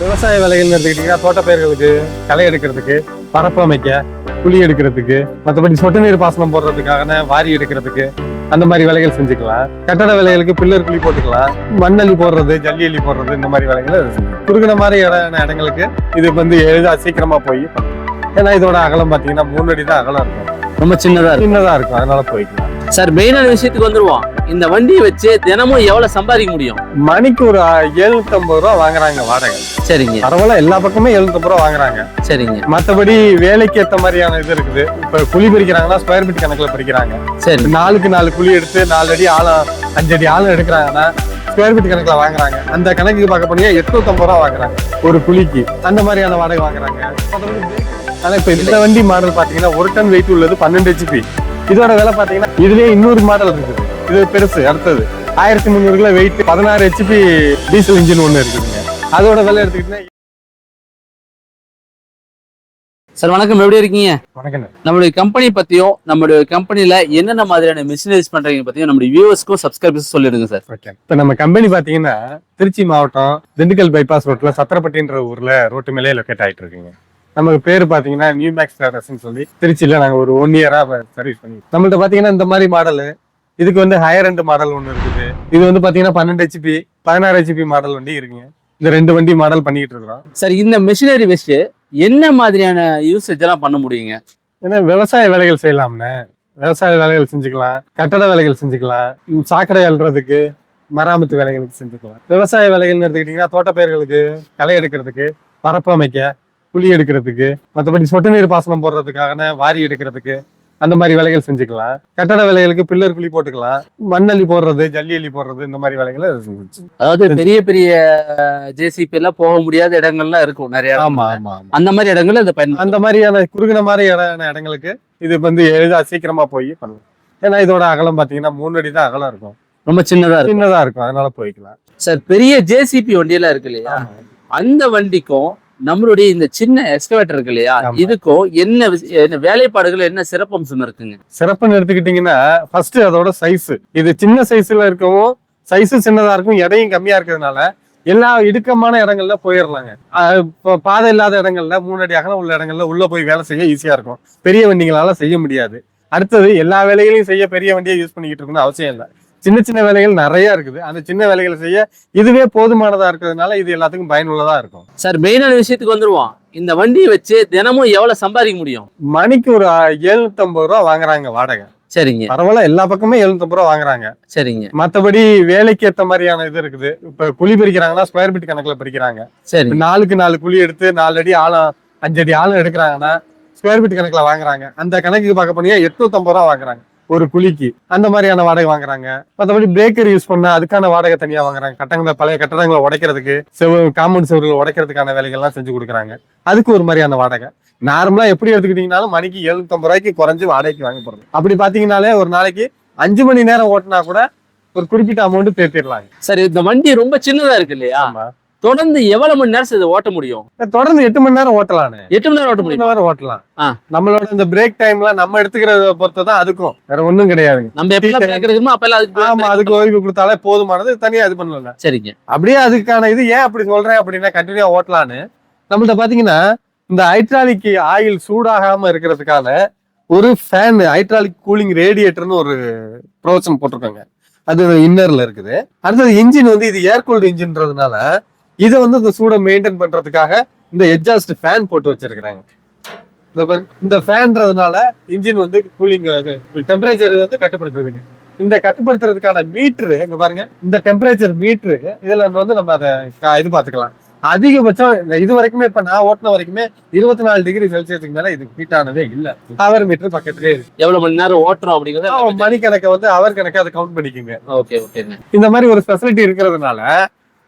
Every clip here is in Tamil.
விவசாய வேலைகள்னு எடுத்துக்கிட்டீங்கன்னா தோட்டப்பயிர்களுக்கு களை எடுக்கிறதுக்கு பரப்பு அமைக்க குழி எடுக்கிறதுக்கு மற்றபடி சொட்டு நீர் பாசனம் போடுறதுக்கான வாரி எடுக்கிறதுக்கு அந்த மாதிரி வேலைகள் செஞ்சுக்கலாம் கட்டட வேலைகளுக்கு பில்லர் குழி போட்டுக்கலாம் மண்ணள்ளி போடுறது ஜல்லி அள்ளி போடுறது இந்த மாதிரி வேலைகளை. குறுகின மாதிரி இட இடங்களுக்கு இது வந்து எளிதா சீக்கிரமா போய். ஏன்னா இதோட அகலம் பார்த்தீங்கன்னா மூணு அடி தான் அகலம் இருக்கும் ரொம்ப சின்னதா இருக்கு சின்னதா இருக்கும் அதனால போய்க்கலாம் சார் மெயினான விஷயத்துக்கு வந்துருவோம். இந்த வண்டியை வச்சு தினமும் எவ்வளவு சம்பாதிக்க முடியும்? மணிக்கு ஒரு எழுநூத்தம்பது ரூபா வாங்குறாங்க வாடகை. சரிங்க. பரவாயில்ல எல்லா பக்கமே எழுநூத்தம்பது ரூபா வாங்குறாங்க. சரிங்க. மத்தபடி வேலைக்கு ஏத்த மாதிரியான இது இருக்குது. இப்ப குழி பறிக்கிறாங்கன்னா ஸ்கொயர் ஃபீட் கணக்குல பறிக்கிறாங்க. சரி. நாலுக்கு நாலு குழி எடுத்து நாலு அடி ஆழம் அஞ்சு அடி ஆழம் எடுக்கிறாங்கன்னா ஸ்கொயர் ஃபீட் கணக்குல வாங்குறாங்க. அந்த கணக்குக்கு பார்க்க போனீங்க எட்நூத்தம்பது ரூபா வாங்குறாங்க. ஒரு குழிக்கு. அந்த மாதிரியான வாடகை வாங்குறாங்க. ஆனா இப்ப இந்த வண்டி மாடல் பாத்தீங்கன்னா ஒரு டன் வெயிட் உள்ளது பன்னெண்டு ஹெச்பி இதோட விலை பாத்தீங்கன்னா இதுலயே இன்னொரு மாடல் இருக்குது இது பெருசு அடுத்தது. ஆயிரத்தி முந்நூறு கிலோ வெயிட் பதினாறு ஹெச்பி டீசல் இன்ஜின் ஒண்ணு இருக்குதுங்க. அதோட விலை எடுத்துக்கிட்டீங்கன்னா சார் வணக்கம். எப்படி இருக்கீங்க? வணக்கம். நம்மளுடைய கம்பெனி பத்தியும் நம்மளுடைய கம்பெனில என்னென்ன மாதிரியான மிஷினரிஸ் பண்றீங்க பத்தியும் நம்மளுடைய வியூவர்ஸ்க்கும் சப்ஸ்கிரைபர்ஸ் சொல்லிடுங்க சார். ஓகே. இப்ப நம்ம கம்பெனி பாத்தீங்கன்னா திருச்சி மாவட்டம் திண்டுக்கல் பைபாஸ் ரோட்ல சத்திரப்பட்டின்ற ஊர்ல ரோட்டு மேலே லொக்கேட் ஆயிட்டு இருக்குங்க. நமக்கு பேர் பாத்தீங்கன்னா நியூ மேக்ஸ் ட்ரேடர்ஸ்னு சொல்லி திருச்சியில நாங்க ஒரு ஒன் இயரா சர்வீஸ் பண்ணி நம்மள்ட்ட பாத்தீங்கன்னா இந்த மாதிரி மாடல் இதுக்கு வந்து ஹையர் end மாடல் ஒன்று இருக்குது. இது வந்து பாத்தீங்கன்னா பன்னெண்டு ஹெச்பி பதினாறு ஹெச்பி மாடல் வண்டி இருக்குங்க. இந்த ரெண்டு வண்டி மாடல் பண்ணிட்டு இருக்கிறோம். சார் இந்த மிஷினரி வச்சு என்ன மாதிரியான யூசேஜ் எல்லாம் பண்ண முடியுங்க? ஏன்னா விவசாய வேலைகள் செய்யலாம்னே. விவசாய வேலைகள் செஞ்சுக்கலாம். கட்டட வேலைகள் செஞ்சுக்கலாம். சாக்கடை அள்ளுறதுக்கு மராமத்து வேலைகளுக்கு செஞ்சுக்கலாம். விவசாய வேலைகள்னு எடுத்துக்கிட்டீங்கன்னா தோட்டப்பயிர்களுக்கு களை எடுக்கிறதுக்கு பரப்பு அமைக்க குழி எடுக்கிறதுக்கு மற்றபடி சொட்டு நீர் பாசனம் போடுறதுக்கான வாரி எடுக்கிறதுக்கு அந்த மாதிரி வேலைகள் செஞ்சுக்கலாம். கட்டட வேலைகளுக்கு பில்லர் குழி போட்டுக்கலாம். மண்ணள்ளி போடுறது ஜல்லி அள்ளி போடுறது இந்த மாதிரி வேலைகளை அதாவது பெரிய பெரிய ஜேசிபி எல்லாம் போக முடியாத இடங்கள்லாம் இருக்கும் நிறைய ஆமா ஆமா அந்த மாதிரி இடங்கள்ல இதை பயன் அந்த மாதிரியான குறுகின மாதிரி இட- இடங்களுக்கு இது வந்து எளிதா சீக்கிரமா போய் பண்ணலாம். ஏன்னா இதோட அகலம் பாத்தீங்கன்னா மூணு அடி தான் அகலம் இருக்கும். ரொம்ப சின்னதா சின்னதா இருக்கும். அதனால போய்க்கலாம். சார் பெரிய ஜேசிபி வண்டியெல்லாம் இருக்கு இல்லையா? அந்த வண்டிக்கும் நம்மளுடைய இந்த சின்ன எக்ஸ்கவேட்டர் இருக்கு இல்லையா. இதுக்கும் என்ன என்ன வேலைப்பாடுகள் என்ன சிறப்பம்சம் இருக்குங்க? சிறப்புன்னு எடுத்துக்கிட்டீங்கன்னா ஃபர்ஸ்ட் அதோட சைஸ் இது சின்ன சைஸ்ல இருக்கவும் சைஸ் சின்னதா இருக்கும் எடையும் கம்மியா இருக்கிறதுனால எல்லா இடுக்கமான இடங்கள்ல போயிடலாங்க இப்ப பாதை இல்லாத இடங்கள்ல மூணு அடி அகலம் உள்ள இடங்கள்ல உள்ள போய் வேலை செய்ய ஈஸியா இருக்கும். பெரிய வண்டிகளால செய்ய முடியாது. அடுத்தது எல்லா வேலைகளையும் செய்ய பெரிய வண்டியை யூஸ் பண்ணிக்கிட்டு இருக்கணும்னு அவசியம் இல்லை. சின்ன சின்ன வேலைகள் நிறைய இருக்குது. அந்த சின்ன வேலைகளை செய்ய இதுவே போதுமானதா இருக்கிறதுனால இது எல்லாத்துக்கும் பயனுள்ளதா இருக்கும். சார் மெயினான விஷயத்துக்கு வந்துருவோம். இந்த வண்டியை வச்சு தினமும் எவ்வளவு சம்பாதிக்க முடியும்? மணிக்கு ஒரு எழுநூத்தம்பது ரூபா வாங்குறாங்க வாடகை. சரிங்க. பரவாயில்ல எல்லா பக்கமே எழுநூத்தம்பது ரூபா வாங்குறாங்க. சரிங்க. மத்தபடி வேலைக்கு ஏத்த மாதிரியான இது இருக்குது. இப்ப குழி பறிக்கிறாங்கன்னா ஸ்கொயர் ஃபீட் கணக்குல பறிக்கிறாங்க. சரி. நாலுக்கு நாலு குழி எடுத்து நாலு அடி ஆழம் அஞ்சு அடி ஆழம் எடுக்கிறாங்கன்னா ஸ்கொயர் ஃபீட் கணக்குல வாங்குறாங்க. அந்த கணக்குக்கு பார்க்க போனீங்க எட்நூத்தம்பது ரூபா வாங்குறாங்க. ஒரு குழிக்கு. அந்த மாதிரியான வாடகை வாங்குறாங்க. மத்தபடி பிரேக்கர் யூஸ் பண்ணா அதுக்கான வாடகை தனியா வாங்குறாங்க. கட்டங்களை பழைய கட்டடங்களை உடைக்கிறதுக்கு செவ காம்பவுண்ட் செவர்கள் உடைக்கிறதுக்கான வேலைகள்லாம் செஞ்சு கொடுக்குறாங்க. அதுக்கு ஒரு மாதிரியான வாடகை. நார்மலா எப்படி எடுத்துக்கிட்டீங்கனாலும் மணிக்கு எழுநூத்தம்பது ரூபாய்க்கு குறைஞ்சு வாடகைக்கு வாங்க போறது. அப்படி பாத்தீங்கன்னாலே ஒரு நாளைக்கு அஞ்சு மணி நேரம் ஓட்டினா கூட ஒரு குறிப்பிட்ட அமௌண்ட் தேர்த்திடலாங்க சரி இந்த வண்டி ரொம்ப சின்னதா இருக்கு இல்லையா? தொடர்ந்து எவ்வளவு மணி நேரம் இதை ஓட்ட முடியும்? தொடர்ந்து எட்டு மணி நேரம் ஓட்டலானே. எட்டு மணி நேரம் ஓட்ட முடியும். நேரம் ஓட்டலாம். நம்மளோட இந்த பிரேக் டைம்ல நம்ம எடுத்துக்கிறத பொறுத்து தான் அதுக்கும். வேற ஒண்ணும் கிடையாதுங்க. நம்ம எப்பெல்லாம் பிரேக் எடுக்கணுமோ அப்பெல்லாம் அதுக்கு ஆமா அதுக்கு ஓய்வு கொடுத்தாலே போதுமானது தனியா இது பண்ணல சரிங்க. அப்படியே அதுக்கான இது ஏன் அப்படி சொல்றேன் அப்படின்னா கண்டினியூ ஓட்டலான்னு. நம்மள்ட்ட பாத்தீங்கன்னா இந்த ஹைட்ராலிக் ஆயில் சூடாகாம இருக்கிறதுக்கான ஒரு ஃபேன் ஹைட்ராலிக் கூலிங் ரேடியேட்டர்னு ஒரு ப்ரோச்சம் போட்டிருக்காங்க. அது இன்னர்ல இருக்குது. அடுத்தது இன்ஜின் வந்து இது ஏர் கூல்டு இன்ஜின்றதுனால இதை வந்து இந்த சூடை மெயின்டைன் பண்றதுக்காக இந்த எக்ஸாஸ்ட் ஃபேன் போட்டு வச்சிருக்கிறாங்க. இந்த ஃபேன்றதுனால இன்ஜின் வந்து கூலிங் டெம்பரேச்சர் வந்து கட்டுப்படுத்துறதுங்க இந்த கட்டுப்படுத்துறதுக்கான மீட்ரு இங்க பாருங்க இந்த டெம்பரேச்சர் மீட்ரு இதுல வந்து நம்ம அதை இது பாத்துக்கலாம் அதிகபட்சம் இது வரைக்குமே இப்ப நான் ஓட்டின வரைக்குமே இருபத்தி நாலு டிகிரி செல்சியஸுக்கு மேல இது ஹீட் ஆனதே இல்ல. ஹவர் மீட்டர் பக்கத்துலயே இருக்கு. எவ்வளவு மணி நேரம் ஓட்டுறோம் அப்படிங்கறத மணி கணக்கை வந்து அவர் கணக்கை அதை கவுண்ட் பண்ணிக்கோங்க. ஓகே ஓகேங்க இந்த மாதிரி ஒரு ஃபெசிலிட்டி இருக்கிறதுனால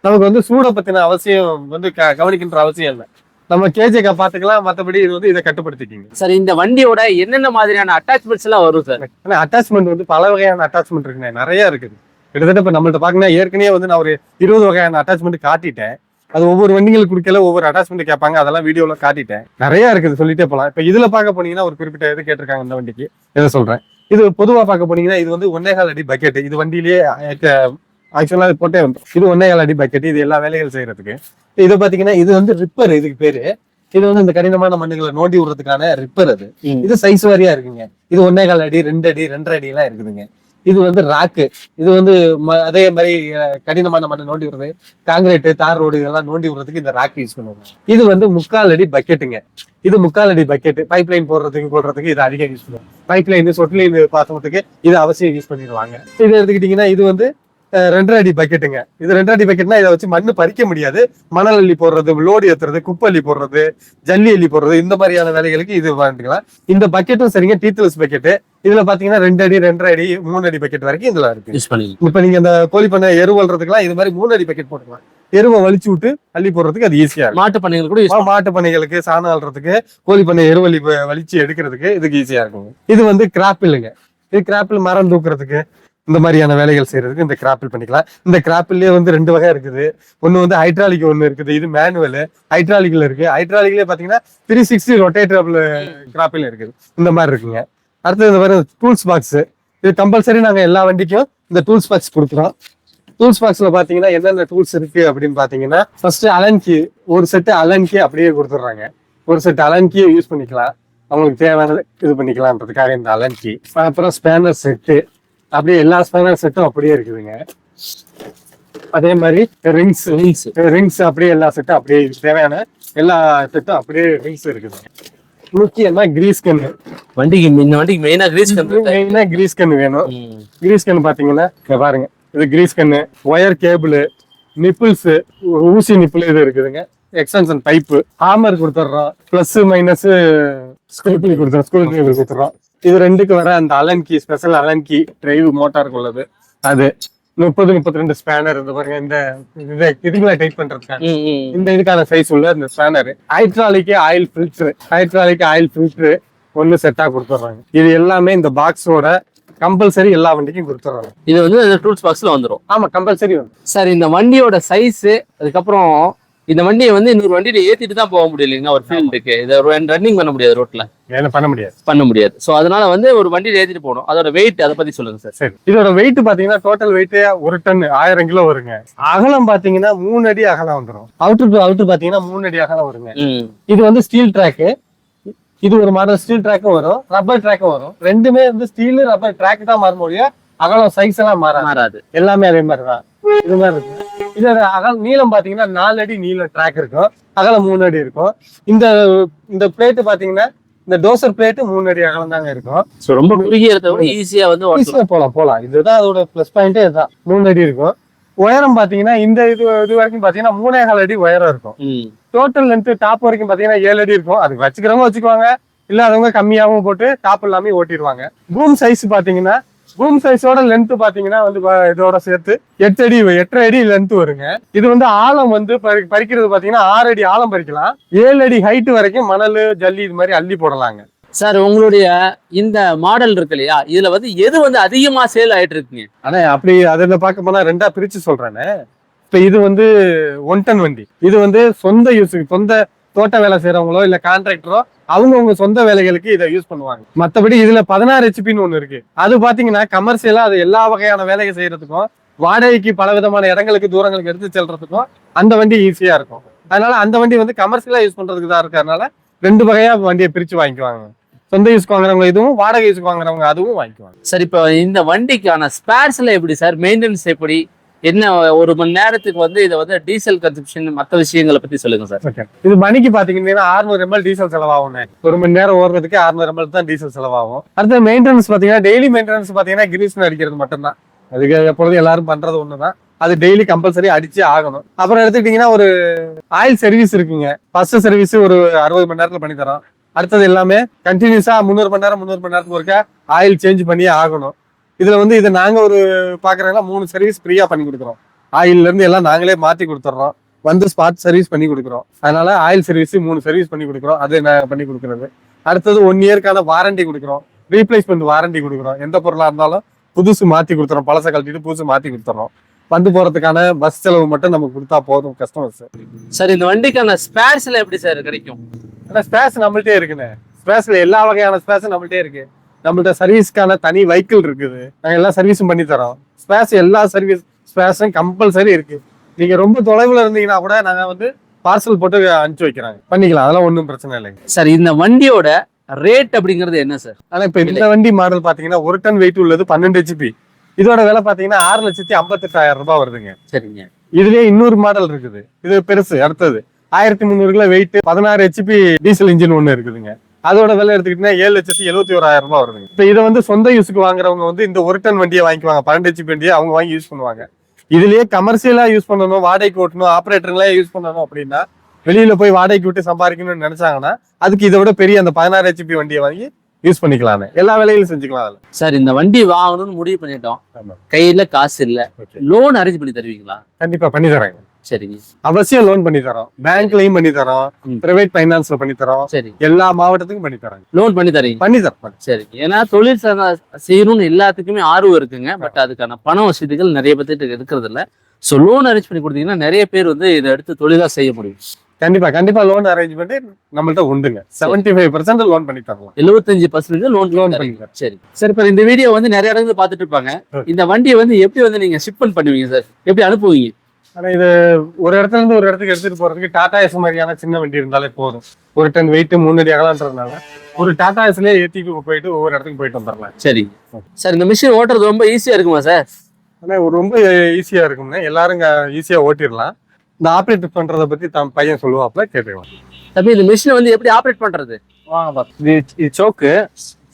நமக்கு வந்து சூடை பத்தின அவசியம் வந்து கவனிக்கின்ற அவசியம் இல்லை. நம்ம கேஜேக்கா பாத்துக்கலாம் மத்தபடி இது வந்து இதை கட்டுப்படுத்திக்கிங்க. சார் இந்த வண்டியோட என்னென்ன மாதிரியான அட்டாச்மெண்ட்ஸ் எல்லாம் வரும் சார்? ஆனா அட்டாச்மெண்ட் வந்து பல வகையான அட்டாச்மெண்ட் இருக்குண்ணே. நிறைய இருக்குது. கிட்டத்தட்ட இப்ப நம்மள்ட்ட பாக்கணும் ஏற்கனவே வந்து நான் ஒரு இருபது வகையான அட்டாச்மெண்ட் காட்டிட்டேன். அது ஒவ்வொரு வண்டிகளுக்கு கொடுக்கல ஒவ்வொரு அட்டாச்மெண்ட் கேட்பாங்க. அதெல்லாம் வீடியோல காட்டிட்டேன். நிறைய இருக்குது. சொல்லிட்டே போலாம். இப்ப இதுல பார்க்க போனீங்கன்னா ஒரு குறிப்பிட்ட இது கேட்டிருக்காங்க இந்த வண்டிக்கு. இதை சொல்றேன். இது பொதுவா பார்க்க போனீங்கன்னா இது வந்து ஒன்னேகால் அடி பக்கெட் இது வண்டியிலேயே ஆக்சுவலா அது போட்டே வந்துடும் இது ஒன்னே கால் அடி பக்கெட் இது எல்லா வேலைகள் செய்யறதுக்கு. இது பாத்தீங்கன்னா இது வந்து ரிப்பர் இதுக்கு பேரு. இது வந்து இந்த கடினமான மண்ணுகளை நோண்டி விடுறதுக்கான ரிப்பர் அது. இது சைஸ் வாரியா இருக்குங்க. இது ஒன்னே கால் அடி ரெண்டு அடி ரெண்டரை அடி எல்லாம் இருக்குதுங்க. இது வந்து ராக்கு இது வந்து அதே மாதிரி கடினமான மண்ணை நோண்டி விடுறது. காங்கிரீட் தார் ரோடு இதெல்லாம் நோண்டி விடுறதுக்கு இந்த ராக் யூஸ் பண்ணுவாங்க இது வந்து முக்கால் அடி பக்கெட்டுங்க இது முக்கால் அடி பக்கெட் பைப் லைன் போடுறதுக்கு போடுறதுக்கு இது அதிகம் யூஸ் பண்ணுவாங்க பைப் லைன் சொட்டு லைன் பாத்திரத்துக்கு இது அவசியம் யூஸ் பண்ணிடுவாங்க. இது எடுத்துக்கிட்டீங்கன்னா இது வந்து ரெண்டரை அடி பக்கெட்டுங்க இது ரெண்டரை அடி பக்கெட்னா இதை வச்சு மண்ணு பறிக்க முடியாது. மணல் அள்ளி போடுறது லோடு ஏத்துறது குப்பை அள்ளி போடுறது ஜல்லி அள்ளி போடுறது இந்த மாதிரியான வேலைகளுக்கு இது பண்ணிக்கலாம் இந்த பக்கெட்டும் சரிங்க டீத்லெஸ் பக்கெட் இதுல பாத்தீங்கன்னா ரெண்டு அடி ரெண்டரை அடி மூணு அடி பக்கெட் வரைக்கும் இதுல இருக்கு. இப்ப நீங்க இந்த கோழி பண்ணை எரு வளர்றதுக்குலாம் இது மாதிரி மூணு அடி பக்கெட் போட்டுக்கலாம். எருவை வலிச்சு விட்டு அள்ளி போடுறதுக்கு அது ஈஸியா இருக்கும். மாட்டு பண்ணைகள் கூட மாட்டு பண்ணைகளுக்கு சாணம் அள்ளுறதுக்கு கோழி பண்ணை எருவலி வலிச்சு எடுக்கிறதுக்கு இதுக்கு ஈஸியா இருக்கும் இது வந்து கிராப்பிலுங்க இது கிராப்பில் மரம் தூக்குறதுக்கு இந்த மாதிரியான வேலைகள் செய்யறதுக்கு இந்த கிராப்பில் பண்ணிக்கலாம். இந்த கிராப்பிலே வந்து ரெண்டு வகை இருக்குது. ஒன்று வந்து ஹைட்ராலிக் ஒன்று இருக்குது. இது மேனுவல் ஹைட்ராலிக்கில் இருக்கு. ஹைட்ராலிக்லேயே பார்த்தீங்கன்னா த்ரீ சிக்ஸ்டி ரொட்டேட்டபிள் கிராப்பில் இருக்குது. இந்த மாதிரி இருக்குங்க. அடுத்தது இந்த மாதிரி டூல்ஸ் பாக்ஸ் இது கம்பல்சரி நாங்கள் எல்லா வண்டிக்கும் இந்த டூல்ஸ் பாக்ஸ் கொடுக்குறோம். டூல்ஸ் பாக்ஸில் பார்த்தீங்கன்னா என்னென்ன டூல்ஸ் இருக்குது அப்படின்னு பார்த்தீங்கன்னா ஃபஸ்ட்டு அலன்கி ஒரு செட்டு அலன்கி அப்படியே கொடுத்துட்றாங்க. ஒரு செட் அலன்கியை யூஸ் பண்ணிக்கலாம். அவங்களுக்கு தேவையானது இது பண்ணிக்கலாம்ன்றதுக்காக இந்த அலன்கி அப்புறம் ஸ்பேனர் செட்டு அப்படியே எல்லா ஸ்பேனர் செட்டும் அப்படியே இருக்குதுங்க. அதே மாதிரி ரிங்ஸ் Rings. ரிங்ஸ் அப்படியே எல்லா செட்டும் அப்படியே தேவையான எல்லா செட்டும் அப்படியே ரிங்ஸ் இருக்குதுங்க. முக்கியமா கிரீஸ் கன்னு வண்டிக்கு இந்த வண்டிக்கு மெயினா கிரீஸ் மெயினா கிரீஸ் கன்னு வேணும். கிரீஸ் கன் பாத்தீங்கன்னா பாருங்க. இது grease gun wire cable nipples ஊசி நிப்பிள் இது இருக்குதுங்க. எக்ஸ்டென்ஷன் பைப்பு ஹாமர் கொடுத்துட்றோம் பிளஸ் மைனஸ் ஸ்க்ரூ கொடுத்துறோம் ஸ்க்ரூ கொடுத்துறோம் இது ரெண்டுக்கு வர அந்த allen key special allen key drive மோட்டாருக்கு உள்ளது. அது முப்பது முப்பத்தி ரெண்டு ஸ்பேனர் இந்த பாருங்க இந்த இதை இதுங்களை டைட் பண்றதுக்காக. இந்த இதுக்கான சைஸ் உள்ள இந்த spanner hydraulic oil filter hydraulic oil filter ஒன்னு செட்டா கொடுத்துட்றாங்க. இது எல்லாமே இந்த பாக்ஸோட கம்பல்சரி எல்லா வண்டிக்கும் கொடுத்துட்றாங்க. இது வந்து டூல்ஸ் பாக்ஸ்ல வந்துரும். ஆமா கம்பல்சரி வந்து சார் இந்த வண்டியோட சைஸ் அதுக்கப்புறம் இந்த வண்டியை வந்து இன்னொரு வண்டியில ஏத்திட்டு தான் போக முடியும் இல்லைங்களா? ஒரு ஃபீல்டுக்கு இதை ரன்னிங் பண்ண முடியாது ரோட்ல பண்ண முடியாது. பண்ண முடியாது. சோ அதனால வந்து ஒரு வண்டியில ஏத்திட்டு போகணும். அதோட வெயிட் அதை பத்தி சொல்லுங்க சார் சரி. இதோட வெயிட் பாத்தீங்கன்னா டோட்டல் வெயிட் ஒரு டன் ஆயிரம் கிலோ வருங்க. அகலம் பாத்தீங்கன்னா மூணு அடி அகலம் வந்துரும். அவுட்டர் டு அவுட்டர் பாத்தீங்கன்னா மூணு அடி அகலம் வருங்க. இது வந்து ஸ்டீல் ட்ராக்கு இது ஒரு மாடல் ஸ்டீல் ட்ராக்கும் வரும். ரப்பர் ட்ராக்கும் வரும். ரெண்டுமே வந்து ஸ்டீல் ரப்பர் ட்ராக் தான் மாற முடியும் அகலம் சைஸ் எல்லாம் மாறாது. எல்லாமே அதே மாதிரி தான். இது மாதிரி இருக்கு. இதோட அகல் நீளம் பாத்தீங்கன்னா நாலு அடி நீள ட்ராக் இருக்கும். அகலம் மூணு அடி இருக்கும். இந்த இந்த பிளேட் பாத்தீங்கன்னா இந்த டோசர் பிளேட் மூணு அடி அகலம் தாங்க இருக்கும். சோ ரொம்ப குறுகிய இடத்த ஈஸியா வந்து ஈஸியா போலாம் போலாம். இதுதான் அதோட ப்ளஸ் பாயிண்டே இதுதான். மூணு அடி இருக்கும். உயரம் பாத்தீங்கன்னா இந்த இது இது வரைக்கும் பாத்தீங்கன்னா மூணே கால் அடி உயரம் இருக்கும். டோட்டல் லென்த் டாப் வரைக்கும் பாத்தீங்கன்னா ஏழு அடி இருக்கும். அது வச்சுக்கிறவங்க வச்சுக்குவாங்க. இல்லாதவங்க கம்மியாவும் போட்டு டாப் எல்லாமே ஓட்டிடுவாங்க. பூம் சைஸ் பாத்தீங்கன்னா பூம் சைஸோட லென்த் பாத்தீங்கன்னா வந்து இதோட சேர்த்து எட்டு அடி எட்டரை அடி லென்த் வருங்க. இது வந்து ஆழம் வந்து பறி- பறிக்கிறது பாத்தீங்கன்னா ஆறு அடி ஆழம் பறிக்கலாம். ஏழு அடி ஹைட் வரைக்கும் மணல் ஜல்லி இது மாதிரி அள்ளி போடலாங்க. சார் உங்களுடைய இந்த மாடல் இருக்கு இல்லையா? இதுல வந்து எது வந்து அதிகமா சேல் ஆயிட்டு இருக்குங்க? ஆனா அப்படி அதில் பார்க்க போனா ரெண்டா பிரிச்சு சொல்றேனே. இப்ப இது வந்து ஒன் டன் வண்டி. இது வந்து சொந்த யூஸுக்கு சொந்த தோட்ட வேலை செய்யறவங்களோ இல்ல கான்ட்ராக்டரோ அவங்கவுங்க சொந்த வேலைகளுக்கு இதை யூஸ் பண்ணுவாங்க. மற்றபடி இதுல பதினாறு ஹெச்பின்னு ஒன்று இருக்கு. அது பாத்தீங்கன்னா கமர்ஷியலா அது எல்லா வகையான வேலையை செய்யறதுக்கும் வாடகைக்கு பல விதமான இடங்களுக்கு தூரங்களுக்கு எடுத்து செல்றதுக்கும் அந்த வண்டி ஈஸியா இருக்கும். அதனால அந்த வண்டி வந்து கமர்ஷியலா யூஸ் பண்றதுக்கு தான் இருக்கிறதுனால ரெண்டு வகையா வண்டியை பிரிச்சு வாங்கிக்குவாங்க. சொந்த யூஸ் வாங்குறவங்க இதுவும் வாடகை யூஸ் வாங்குறவங்க அதுவும் வாங்கிக்குவாங்க. சார் இப்போ இந்த வண்டிக்கான ஸ்பேர்ஸ்ல எப்படி சார் மெயின்டெனன்ஸ் எப்படி? என்ன ஒரு மணி நேரத்துக்கு வந்து இதை வந்து டீசல் கன்சப்ஷன் மற்ற விஷயங்களை பத்தி சொல்லுங்க சார். ஓகே இது மணிக்கு பாத்தீங்கன்னா 600 எம்எல் டீசல் செலவாகும். ஒரு மணி நேரம் ஓடுறதுக்கு 600 எம்எல் தான் டீசல் செலவாகும். அடுத்து மெயின்டெனன்ஸ் பாத்தீங்கன்னா டெய்லி மெயின்டெனன்ஸ் பாத்தீங்கன்னா கிரீஸ் அடிக்கிறது மட்டும்தான். அதுக்கு எப்பொழுதும் எல்லாரும் பண்றது ஒண்ணுதான். அது டெய்லி கம்பல்சரி அடிச்சு ஆகணும். அப்புறம் எடுத்துக்கிட்டீங்கன்னா ஒரு ஆயில் சர்வீஸ் இருக்குங்க. ஃபர்ஸ்ட் சர்வீஸ் ஒரு அறுபது மணி நேரத்துல பண்ணி தரோம் அடுத்தது எல்லாமே கண்டினியூஸா முந்நூறு மணி நேரம் முந்நூறு மணி நேரத்துக்கு ஒருக்க ஆயில் சேஞ்ச் பண்ணியே ஆகணும். இதுல வந்து இது நாங்க ஒரு பாக்குறோம்னா மூணு சர்வீஸ் ஃப்ரீயா பண்ணி கொடுக்குறோம். ஆயில்ல இருந்து எல்லாம் நாங்களே மாத்தி கொடுத்துட்றோம். வந்து ஸ்பாட் சர்வீஸ் பண்ணி கொடுக்குறோம். அதனால ஆயில் சர்வீஸ் மூணு சர்வீஸ் பண்ணி கொடுக்குறோம். அது நான் பண்ணி கொடுக்குறது. அடுத்தது ஒன் இயர்க்கான வாரண்டி கொடுக்குறோம். ரீப்ளேஸ்மெண்ட் வாரண்டி கொடுக்குறோம். எந்த பொருளா இருந்தாலும் புதுசு மாத்தி கொடுத்துறோம். பழச கழட்டிட்டு புதுசு மாத்தி கொடுத்துறோம் வந்து போறதுக்கான பஸ் செலவு மட்டும் நமக்கு கொடுத்தா போதும் கஸ்டமர்ஸ் சார் இந்த வண்டிக்கான ஸ்பேர்ஸ்ல எப்படி சார் கிடைக்கும்? ஆனா ஸ்பேஸ் நம்மள்ட்டே இருக்குண்ணே. ஸ்பேஸ்ல எல்லா வகையான ஸ்பேஸும் நம்மள்ட்டே இருக்கு. நம்மள்ட்ட சர்வீஸ்க்கான தனி வெஹிக்கிள் இருக்குது. நாங்க எல்லா சர்வீஸும் பண்ணி தரோம். ஸ்பேஸ் எல்லா சர்வீஸ் ஸ்பேர்ஸும் கம்பல்சரி இருக்கு. நீங்க ரொம்ப தொலைவுல இருந்தீங்கன்னா கூட நாங்க வந்து பார்சல் போட்டு அனுப்பிச்சு வைக்கிறாங்க. பண்ணிக்கலாம். அதெல்லாம் ஒன்றும் பிரச்சனை இல்லைங்க. சார் இந்த வண்டியோட ரேட் அப்படிங்கிறது என்ன சார் ஆனா இப்ப இந்த வண்டி மாடல் பாத்தீங்கன்னா ஒரு டன் வெயிட் உள்ளது பன்னெண்டு ஹெச்பி இதோட விலை பாத்தீங்கன்னா ஆறு லட்சத்தி ஐம்பத்தெட்டாயிரம் ரூபாய் வருதுங்க. சரிங்க. இதுலயே இன்னொரு மாடல் இருக்குது. இது பெருசு அடுத்தது. ஆயிரத்தி முந்நூறு கிலோ வெயிட் பதினாறு ஹெச்பி டீசல் இன்ஜின் ஒண்ணு இருக்குதுங்க. அதோட விலை எடுத்துக்கிட்டீங்கன்னா ஏழு லட்சத்தி எழுபத்தி ஓராயிரம் ரூபாய் வருதுங்க. இப்ப இதை வந்து சொந்த யூஸுக்கு வாங்குறவங்க வந்து இந்த ஒரு டன் வண்டியை வாங்கிக்குவாங்க. பன்னெண்டு ஹெச்பி வண்டியை அவங்க வாங்கி யூஸ் பண்ணுவாங்க. இதுலயே கமர்ஷியலா யூஸ் பண்ணணும் வாடகைக்கு ஓட்டணும் ஆபரேட்டருங்களே யூஸ் பண்ணணும் அப்படின்னா வெளியில போய் வாடகைக்கு விட்டு சம்பாதிக்கணும்னு நினைச்சாங்கன்னா அதுக்கு இதை விட பெரிய அந்த பதினாறு ஹெச்பி வண்டியை வாங்கி யூஸ் பண்ணிக்கலாம்னு எல்லா வேலையிலும் செஞ்சுக்கலாம் அதுல. சார் இந்த வண்டி வாங்கணும்னு முடிவு பண்ணிட்டோம். கையில காசு இல்ல. லோன் அரேஞ்ச் பண்ணி தருவீங்களா? கண்டிப்பா பண்ணி தராங்க. சரிங்க அவசியம் லோன் பண்ணி தரோம். பேங்க்லயும் பண்ணி தரோம். பிரைவேட் பைனான்ஸ்ல பண்ணி தரோம். சரி. எல்லா மாவட்டத்துக்கும் பண்ணி தராங்க லோன் பண்ணி தரீங்க? பண்ணி தரோம் சரி. ஏன்னா தொழில் செய்யணும்னு எல்லாத்துக்குமே ஆர்வம் இருக்குங்க. பட் அதுக்கான பண வசதிகள் நிறைய பேர்த்துட்டு இருக்கிறது இல்ல ஸோ லோன் அரேஞ்ச் பண்ணி கொடுத்தீங்கன்னா நிறைய பேர் வந்து இதை எடுத்து தொழிலா செய்ய முடியும். கண்டிப்பா கண்டிப்பா லோன் அரேஞ்ச்மெண்ட் நம்மள்ட்ட உண்டுங்க. செவன்டி ஃபைவ் பர்சன்ட் லோன் பண்ணி தரலாம். எழுபத்தஞ்சு பர்சன்டேஜ் லோன் லோன் பண்ணி சரி. சார் இப்போ இந்த வீடியோ வந்து நிறைய இடத்துல பார்த்துட்டு இருப்பாங்க. இந்த வண்டியை வந்து எப்படி வந்து நீங்க ஷிப்மெண்ட் பண்ணுவீங்க சார் எப்படி அனுப்புவீங்க? ஆனா இது ஒரு இடத்துல இருந்து ஒரு இடத்துக்கு எடுத்துட்டு போறதுக்கு டாடா எஸ் மாதிரியான சின்ன வண்டி இருந்தாலே போதும். ஒரு டன் வெயிட் மூணு அடி அகலான்றதுனால. ஒரு டாடா எஸ்லயே ஏத்திட்டு போயிட்டு ஒவ்வொரு இடத்துக்கு போயிட்டு வந்துடலாம் சரி. சார் இந்த மிஷின் ஓட்டுறது ரொம்ப ஈஸியா இருக்குமா சார்? ஆனா ஒரு ரொம்ப ஈஸியா இருக்கும்னா எல்லாரும் ஈஸியா ஓட்டிடலாம் இந்த ஆப்ரேட் பண்றத பத்தி தம் பையன் சொல்லுவாப்ல கேட்டுக்கலாம். தம்பி இந்த மிஷினை வந்து எப்படி ஆப்ரேட் பண்றது? வாங்க பாத்து இது இது சோக்கு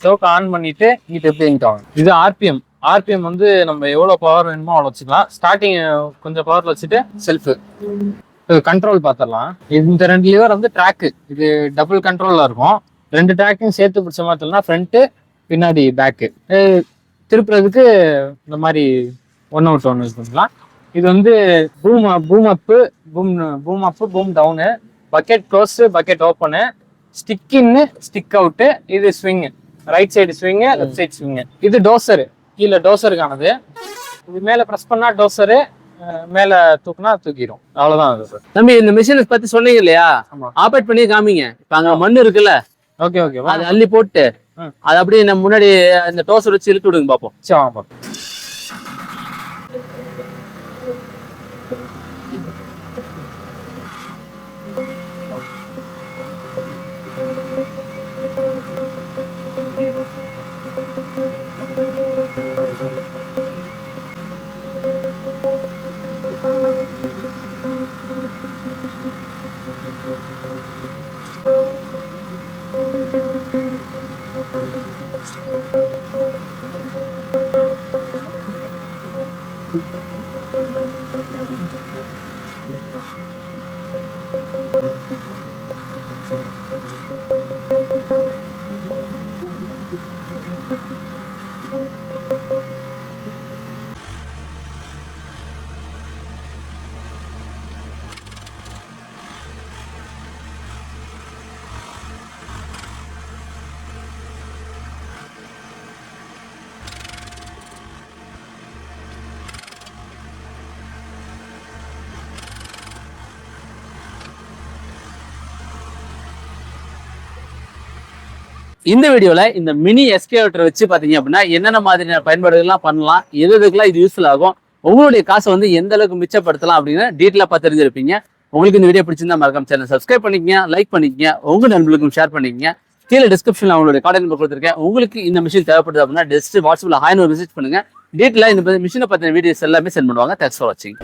சோக்கு ஆன் பண்ணிட்டு இங்கிட்ட எப்படி வாங்க இது ஆர்பிஎம் ஆர்பிஎம் வந்து நம்ம எவ்வளோ பவர் வேணுமோ அவ்வளோ வச்சுக்கலாம். ஸ்டார்டிங் கொஞ்சம் பவர்ல வச்சுட்டு செல்ஃபு கண்ட்ரோல் பார்த்துடலாம் இந்த ரெண்டு லிவர் வந்து ட்ராக்கு இது டபுள் கண்ட்ரோலில் இருக்கும். ரெண்டு ட்ராக்கையும் சேர்த்து பிடிச்ச மாதிரி ஃப்ரண்ட்டு பின்னாடி பேக்கு திருப்புறதுக்கு இந்த மாதிரி ஒன் அவுட் ஒன்று யூஸ் பண்ணிக்கலாம். இது வந்து boom boom up boom boom up boom down bucket close bucket open stick in stick out இது swing right side swing left side swing இது டோசரு கீழே டோசருக்கானது இது மேலே ப்ரெஸ் பண்ணா டோசரு மேலே தூக்குனா தூக்கிடும் அவ்வளோதான் அது சார். தம்பி இந்த மிஷினை பத்தி சொன்னீங்க இல்லையா? ஆமா. ஆப்ரேட் பண்ணி காமிங்க. இப்ப அங்க மண் இருக்குல்ல? ஓகே ஓகே அதை அள்ளி போட்டு. அது அப்படியே நம்ம முன்னாடி அந்த டோசர் வச்சு இழுத்து விடுங்க பாப்போம். சரி வாங்க இந்த வீடியோல இந்த மினி எஸ்கேவேட்டர் வச்சு பாத்தீங்க அப்படின்னா என்னென்ன மாதிரியான பயன்பாடுகள்லாம் பண்ணலாம் எது எதுக்கெல்லாம் இது யூஸ்ஃபுல் ஆகும் உங்களுடைய காசை வந்து எந்த அளவுக்கு மிச்சப்படுத்தலாம் அப்படின்னு டீட்டெயிலாக பார்த்து தெரிஞ்சிருப்பீங்க. உங்களுக்கு இந்த வீடியோ பிடிச்சிருந்தா மறக்காம சேனல் சப்ஸ்கிரைப் பண்ணிக்கங்க லைக் பண்ணிக்கங்க உங்க நண்பர்களுக்கும் ஷேர் பண்ணிக்கங்க. கீழே டிஸ்கிரிப்ஷன்ல அவங்களுடைய கார்டு நம்பர் கொடுத்துருக்கேன். உங்களுக்கு இந்த மிஷின் தேவைப்படுது அப்படின்னா ஜஸ்ட் வாட்ஸ்அப்ல ஹாய்னு மெசேஜ் பண்ணுங்க. டீட்டெயிலாக இந்த மிஷினை பார்த்தீங்கன்னா வீடியோஸ் எல்லாமே சென்ட் பண்ணுவாங்க. தேங்க்ஸ் ஃபார் வாட்சிங்